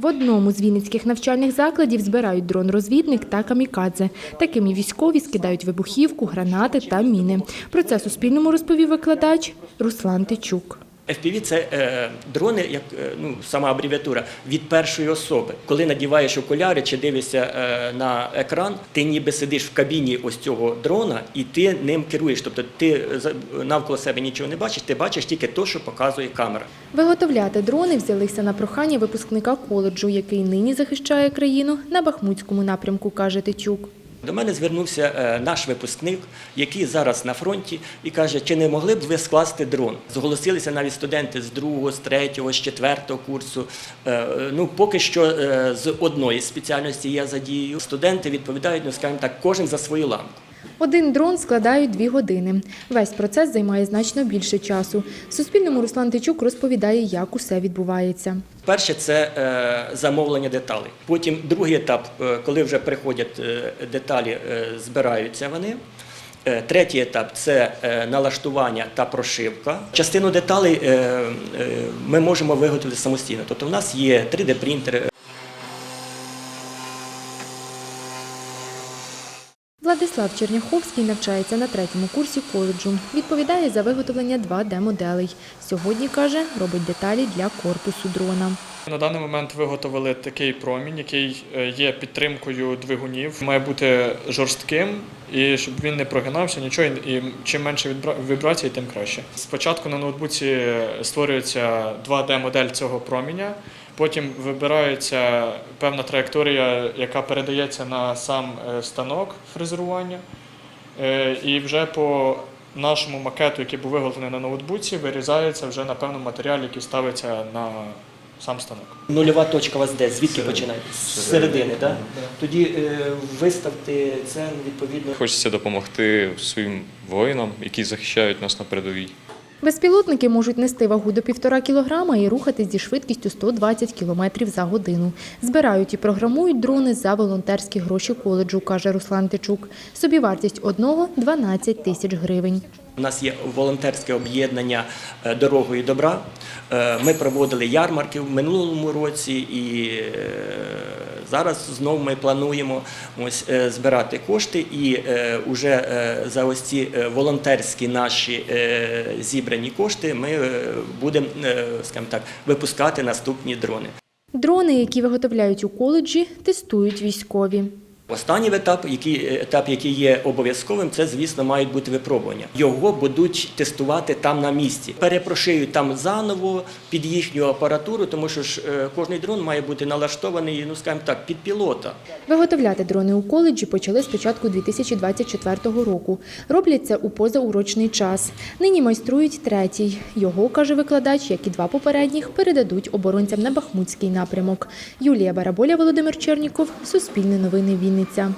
В одному з вінницьких навчальних закладів збирають дрон-розвідник та камікадзе. Такими військові скидають вибухівку, гранати та міни. Про це Суспільному розповів викладач Руслан Тичук. FPV – це е, дрони, як е, ну, сама абревіатура, від першої особи. Коли надіваєш окуляри чи дивишся е, на екран, ти ніби сидиш в кабіні ось цього дрона і ти ним керуєш. Тобто ти за- навколо себе нічого не бачиш, ти бачиш тільки те, що показує камера. Виготовляти дрони взялися на прохання випускника коледжу, який нині захищає країну на Бахмутському напрямку, каже Тичук. До мене звернувся е, наш випускник, який зараз на фронті, і каже, чи не могли б ви скласти дрон? Зголосилися навіть студенти з другого, з третього, з четвертого курсу. Е, Ну, поки що е, з одної спеціальності я задію. Студенти відповідають, ну скажімо так, кожен за свою ламку. Один дрон складають дві години. Весь процес займає значно більше часу. Суспільному Руслан Тичук розповідає, як усе відбувається. Перше це е, замовлення деталей. Потім другий етап, е, коли вже приходять е, деталі, збираються вони. Третій етап це налаштування та прошивка. Частину деталей ми можемо виготовити самостійно. Тобто, в нас є 3D-принтер, Владислав Черняховський навчається на третьому курсі коледжу. Відповідає за виготовлення 2D-моделей. Сьогодні, каже, робить деталі для корпусу дрона. На даний момент виготовили такий промінь, який е, є підтримкою двигунів. Має бути жорстким і щоб він не прогинався, нічого. І чим менше вібрацій, тим краще. Спочатку на ноутбуці створюється 2D-модель цього проміня. Потім вибирається певна траєкторія, яка передається на сам е, станок фрезерування. Е, І вже по нашому макету, який був виготовлений на ноутбуці, вирізається вже на певному матеріалі, який ставиться на сам станок. нульова точка у вас де? Звідки починаєте? З середини, так? Тоді е, виставте це відповідно. Хочеться допомогти своїм воїнам, які захищають нас на передовій. Безпілотники можуть нести вагу до півтора кілограма і рухатись зі швидкістю 120 кілометрів за годину. Збирають і програмують дрони за волонтерські гроші коледжу, каже Руслан Тичук. Собівартість одного – 12 тисяч гривень. У нас є волонтерське об'єднання е, дорогою добра. Е, Ми проводили ярмарки в минулому році, і е, зараз знову ми плануємо ось е, збирати кошти. І вже за ось ці е, волонтерські наші е, зібрані кошти ми е, будемо, е, скажімо так, випускати наступні дрони. Дрони, які виготовляють у коледжі, тестують військові. Останній етап, який етап, який є обов'язковим, це звісно мають бути випробування. Його будуть тестувати там на місці. Перепрошують там заново під їхню апаратуру, тому що ж е, кожний дрон має бути налаштований, ну скажімо так, під пілота. Виготовляти дрони у коледжі почали з початку 2024 року. Роблять це у позаурочний час. Нині майструють третій. Його, каже викладач, як і два попередніх, передадуть оборонцям на Бахмутський напрямок. Юлія Бараболя, Володимир Черніков, Суспільне новини Вінниця.